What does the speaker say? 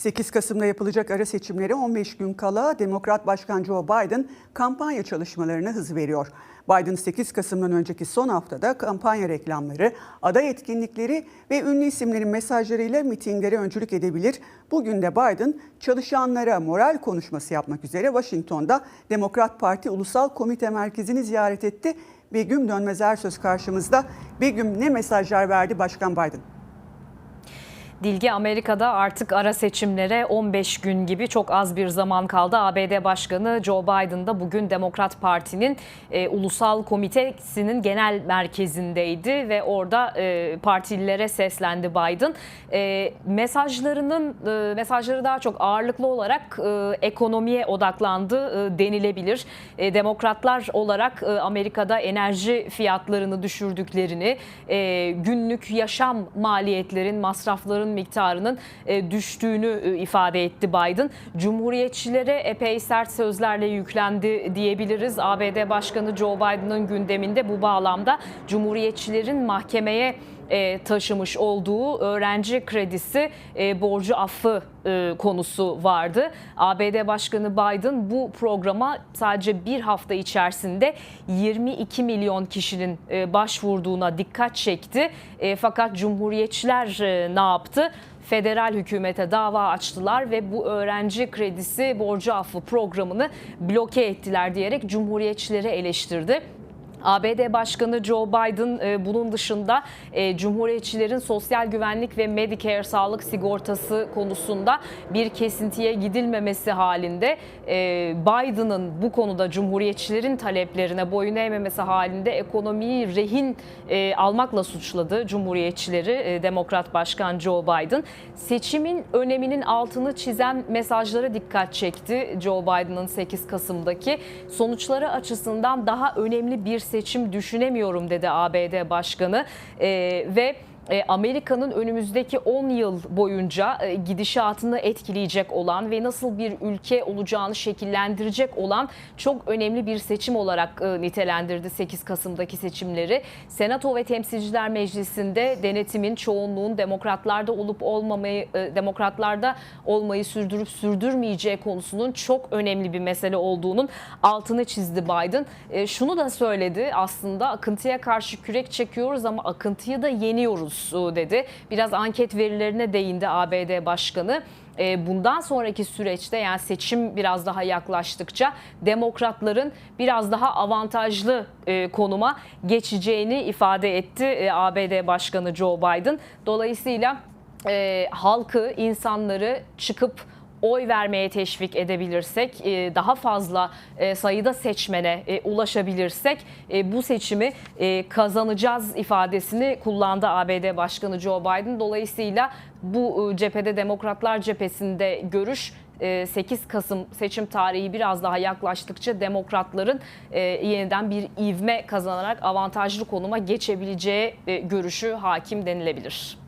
8 Kasım'da yapılacak ara seçimlere 15 gün kala Demokrat Başkan Joe Biden kampanya çalışmalarına hız veriyor. Biden 8 Kasım'dan önceki son haftada kampanya reklamları, aday etkinlikleri ve ünlü isimlerin mesajlarıyla mitinglere öncülük edebilir. Bugün de Biden çalışanlara moral konuşması yapmak üzere Washington'da Demokrat Parti Ulusal Komite Merkezi'ni ziyaret etti. Begüm Dönmez Ersöz karşımızda. Begüm ne mesajlar verdi Başkan Biden? Dilgi Amerika'da artık ara seçimlere 15 gün gibi çok az bir zaman kaldı. ABD Başkanı Joe Biden da bugün Demokrat Parti'nin e, ulusal komitesinin genel merkezindeydi ve orada e, partililere seslendi Biden. E, mesajlarının e, mesajları daha çok ağırlıklı olarak e, ekonomiye odaklandı e, denilebilir. E, Demokratlar olarak e, Amerika'da enerji fiyatlarını düşürdüklerini, e, günlük yaşam maliyetlerin, masrafların miktarının e, düştüğünü e, ifade etti Biden. Cumhuriyetçilere epey sert sözlerle yüklendi diyebiliriz. ABD Başkanı Joe Biden'ın gündeminde bu bağlamda Cumhuriyetçilerin mahkemeye e, taşımış olduğu öğrenci kredisi e, borcu affı e, konusu vardı. ABD Başkanı Biden bu programa sadece bir hafta içerisinde 22 milyon kişinin e, başvurduğuna dikkat çekti. E, fakat Cumhuriyetçiler e, ne yaptı? federal hükümete dava açtılar ve bu öğrenci kredisi borcu affı programını bloke ettiler diyerek cumhuriyetçileri eleştirdi. ABD Başkanı Joe Biden e, bunun dışında e, Cumhuriyetçilerin sosyal güvenlik ve Medicare sağlık sigortası konusunda bir kesintiye gidilmemesi halinde e, Biden'ın bu konuda Cumhuriyetçilerin taleplerine boyun eğmemesi halinde ekonomiyi rehin almakla suçladı Cumhuriyetçileri Demokrat Başkan Joe Biden. Seçimin öneminin altını çizen mesajlara dikkat çekti Joe Biden'ın 8 Kasım'daki sonuçları açısından daha önemli bir seçim düşünemiyorum dedi ABD Başkanı. Ee, ve e, Amerika'nın önümüzdeki 10 yıl boyunca e, gidişatını etkileyecek olan ve nasıl bir ülke olacağını şekillendirecek olan çok önemli bir seçim olarak e, nitelendirdi 8 Kasım'daki seçimleri. Senato ve Temsilciler Meclisi'nde denetimin çoğunluğun demokratlarda olup olmamayı demokratlarda olmayı sürdürüp sürdürmeyeceği konusunun çok önemli bir mesele olduğunun altını çizdi Biden. Şunu da söyledi aslında akıntıya karşı kürek çekiyoruz ama akıntıyı da yeniyoruz dedi. Biraz anket verilerine değindi ABD Başkanı. Bundan sonraki süreçte yani seçim biraz daha yaklaştıkça demokratların biraz daha avantajlı konuma geçeceğini ifade etti ABD Başkanı Joe Biden. Dolayısıyla halkı, insanları çıkıp oy vermeye teşvik edebilirsek, daha fazla sayıda seçmene ulaşabilirsek bu seçimi kazanacağız ifadesini kullandı ABD Başkanı Joe Biden. Dolayısıyla bu cephede Demokratlar cephesinde görüş 8 Kasım seçim tarihi biraz daha yaklaştıkça demokratların yeniden bir ivme kazanarak avantajlı konuma geçebileceği görüşü hakim denilebilir.